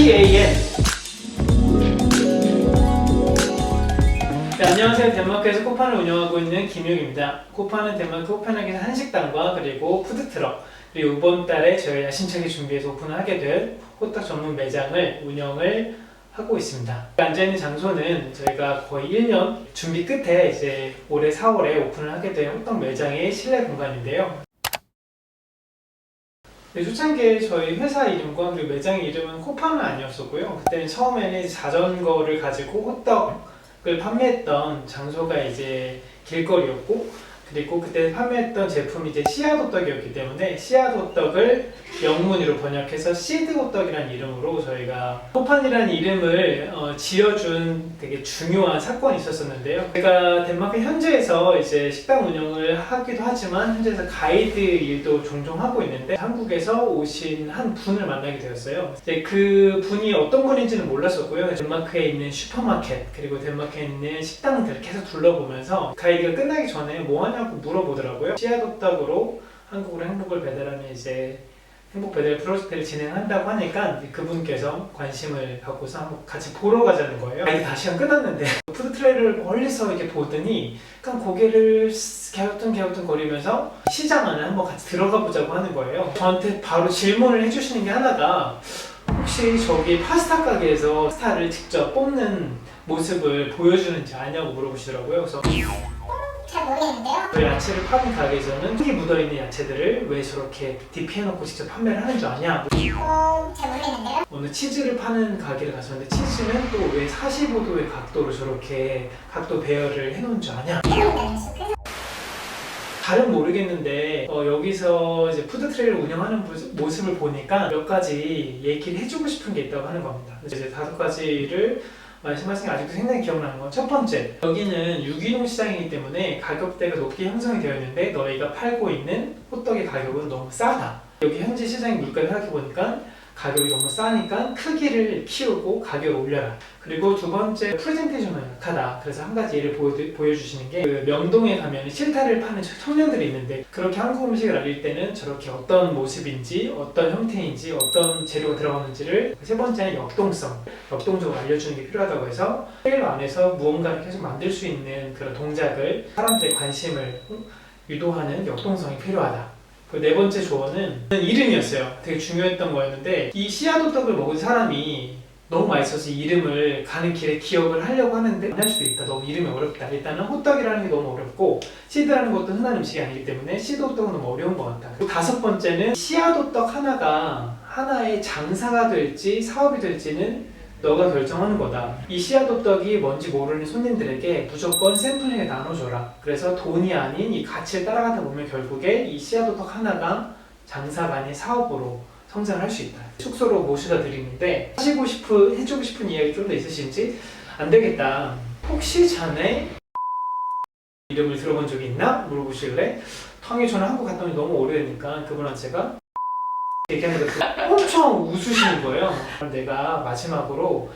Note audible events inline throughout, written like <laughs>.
PAN 네, 안녕하세요. 덴마크에서 코판을 운영하고 있는 김용입니다. 코판은 덴마크 코펜하겐 한식당과 그리고 푸드트럭 그리고 이번 달에 저희 야심차게 준비해서 오픈을 하게 될 호떡 전문 매장을 운영을 하고 있습니다. 앉아있는 장소는 저희가 거의 1년 준비 끝에 이제 올해 4월에 오픈을 하게 된 호떡 매장의 실내 공간인데요. 네, 초창기에 저희 회사 이름과 그리고 매장 이름은 코판은 아니었었고요. 그때는 처음에는 자전거를 가지고 호떡을 판매했던 장소가 이제 길거리였고 그리고 그때 판매했던 제품이 이제 씨앗 호떡이었기 때문에 씨앗 호떡을 영문으로 번역해서 시드 호떡이라는 이름으로 저희가 코판이라는 이름을 어, 지어준 되게 중요한 사건이 있었었는데요. 제가 덴마크 현지에서 이제 식당 운영을 하기도 하지만 현지에서 가이드 일도 종종 하고 있는데 한국에서 오신 한 분을 만나게 되었어요. 이제 그 분이 어떤 분인지는 몰랐었고요. 덴마크에 있는 슈퍼마켓 그리고 덴마크에 있는 식당들을 계속 둘러보면서 가이드가 끝나기 전에 뭐 하냐 고 물어보더라고요. 씨앗호떡으로 한국으로 행복을 배달하는 이제 행복 배달 프로젝트를 진행한다고 하니까 그분께서 관심을 갖고서 한번 같이 보러 가자는 거예요. 가이드 다 시간 끝났는데 <laughs> 푸드 트레이를 멀리서 이렇게 보더니 그냥 고개를 갸우뚱 갸우뚱 거리면서 시장 안에 한번 같이 들어가 보자고 하는 거예요. 저한테 바로 질문을 해주시는 게 하나가 혹시 저기 파스타 가게에서 파스타를 직접 뽑는 모습을 보여주는지 아냐고 물어보시더라고요. 그래서 잘 모르겠는데요. 그 야채를 파는 가게에서는 흙이 묻어있는 야채들을 왜 저렇게 디피해놓고 직접 판매를 하는 줄 아냐? 어, 잘 모르겠는데요. 어느 치즈를 파는 가게를 갔었는데 치즈는 또 왜 45도의 각도로 저렇게 각도 배열을 해놓은 줄 아냐? 모르겠는데 그래서 잘은 모르겠는데 어, 여기서 이제 푸드 트레이를 운영하는 부- 모습을 보니까 몇 가지 얘기를 해주고 싶은 게 있다고 하는 겁니다. 이제 다섯 가지를 말씀하신 게 아직도 생생히 기억나는 건 첫 번째 여기는 유기농 시장이기 때문에 가격대가 높게 형성이 되어 있는데 너희가 팔고 있는 호떡의 가격은 너무 싸다. 여기 현지 시장의 물가를 생각해 보니까 가격이 너무 싸니까 크기를 키우고 가격을 올려라. 그리고 두 번째 프레젠테이션은 약하다. 그래서 한 가지 예를 보여, 보여 주시는 게 그 명동에 가면 실타를 파는 청년들이 있는데 그렇게 한국 음식을 알릴 때는 저렇게 어떤 모습인지 어떤 형태인지 어떤 재료가 들어가는지를 세 번째는 역동성 역동적으로 알려주는 게 필요하다고 해서 트레일러 안에서 무언가를 계속 만들 수 있는 그런 동작을 사람들의 관심을 유도하는 역동성이 필요하다. 그 네 번째 조언은 이름이었어요. 되게 중요했던 거였는데 이 씨앗호떡을 먹은 사람이 너무 맛있어서 이 이름을 가는 길에 기억을 하려고 하는데 안 할 수도 있다. 너무 이름이 어렵다. 일단은 호떡이라는 게 너무 어렵고 시드라는 것도 흔한 음식이 아니기 때문에 시드 호떡은 너무 어려운 것 같다. 그리고 다섯 번째는 씨앗 호떡 하나가 하나의 장사가 될지 사업이 될지는 너가 결정하는 거다. 이 씨앗호떡이 뭔지 모르는 손님들에게 무조건 샘플링에 나눠줘라. 그래서 돈이 아닌 이 가치를 따라가다 보면 결국에 이 씨앗호떡 하나가 장사가 아닌 사업으로 성장을 할수 있다. 숙소로 모셔다 드리는데 하시고 싶은 해주고 싶은 이야기 좀 더 있으신지 안 되겠다. 혹시 자네 이름을 들어본 적이 있나? 물어보실래? 당연히 저는 한국 갔다 오니 너무 오래되니까 그분한테 제가 얘기하는데 그 엄청 웃으시는 거예요. 내가 마지막으로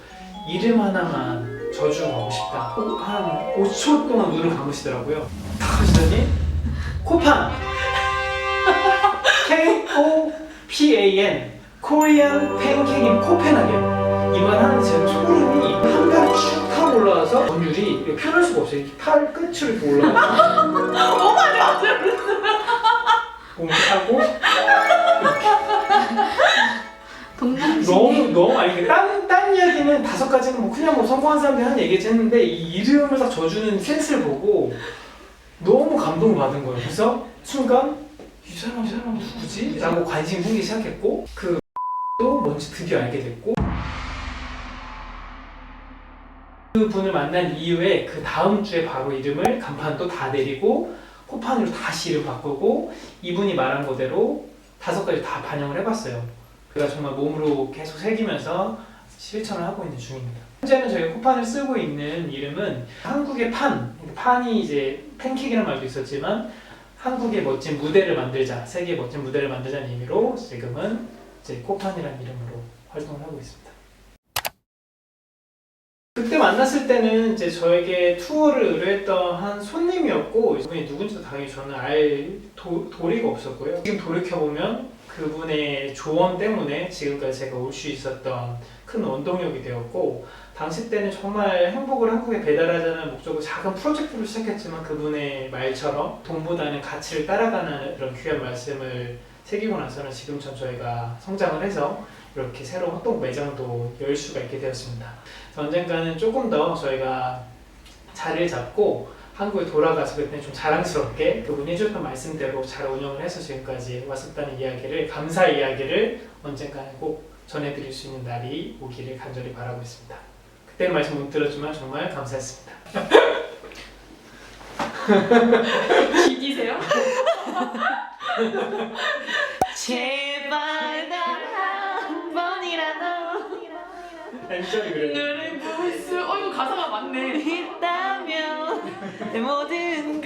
이름 하나만 저주하고 싶다. 꼭한 5초 동안 눈을 감으시더라고요. 딱 하시더니 코판 K-O-P-A-N 코리안 팬케이크 코펜하겐 이말 하는데 제가 소름이 한가위 쭉 올라와서 전율이 펴낼 수가 없어요. 팔 끝으로 올라가서 어 맞아 맞아 몸을 하고 동동시 너무 너무 아니 딴, 딴 이야기는 다섯 가지는 뭐 그냥 뭐 성공한 사람들이 하는 얘기지 했는데 이 이름을 딱 져주는 센스를 보고 너무 감동을 받은 거예요. 그래서 순간 이 사람 이 사람 누구지? 라고 관심이 생기기 시작했고 그 또 뭔지 드디어 알게 됐고 그 분을 만난 이후에 그 다음 주에 바로 이름을 간판 또다 내리고 코판으로 다시 이름 바꾸고 이분이 말한 거대로 다섯 가지 다 반영을 해봤어요. 그가 정말 몸으로 계속 새기면서 실천을 하고 있는 중입니다. 현재는 저희가 코판을 쓰고 있는 이름은 한국의 판, 판이 이제 팬케이크라는 말도 있었지만 한국의 멋진 무대를 만들자, 세계의 멋진 무대를 만들자는 의미로 지금은 이제 코판이라는 이름으로 활동을 하고 있습니다. 그때 만났을 때는 이제 저에게 투어를 의뢰했던 한 손님이었고 그분이 누군지도 당연히 저는 알 도, 도리가 없었고요. 지금 돌이켜보면 그분의 조언 때문에 지금까지 제가 올 수 있었던 큰 원동력이 되었고 당시 때는 정말 행복을 한국에 배달하자는 목적으로 작은 프로젝트로 시작했지만 그분의 말처럼 돈보다는 가치를 따라가는 이런 귀한 말씀을 새기고 나서는 지금처럼 저희가 성장을 해서 이렇게 새로운 호떡 매장도 열 수가 있게 되었습니다. 언젠가는 조금 더 저희가 자리를 잡고 한국에 돌아가서 그때 좀 자랑스럽게 그분이 해줬던 말씀대로 잘 운영을 해서 지금까지 왔었다는 이야기를 감사 이야기를 언젠가는 꼭 전해드릴 수 있는 날이 오기를 간절히 바라고 있습니다. 그때는 말씀 못 들었지만 정말 감사했습니다. <laughs> 기기세요? <laughs> 제발 단한 번이라도 엔절이 그래. 너를 볼수 어 이거 가사가 맞네 <laughs> 있다면 내 모든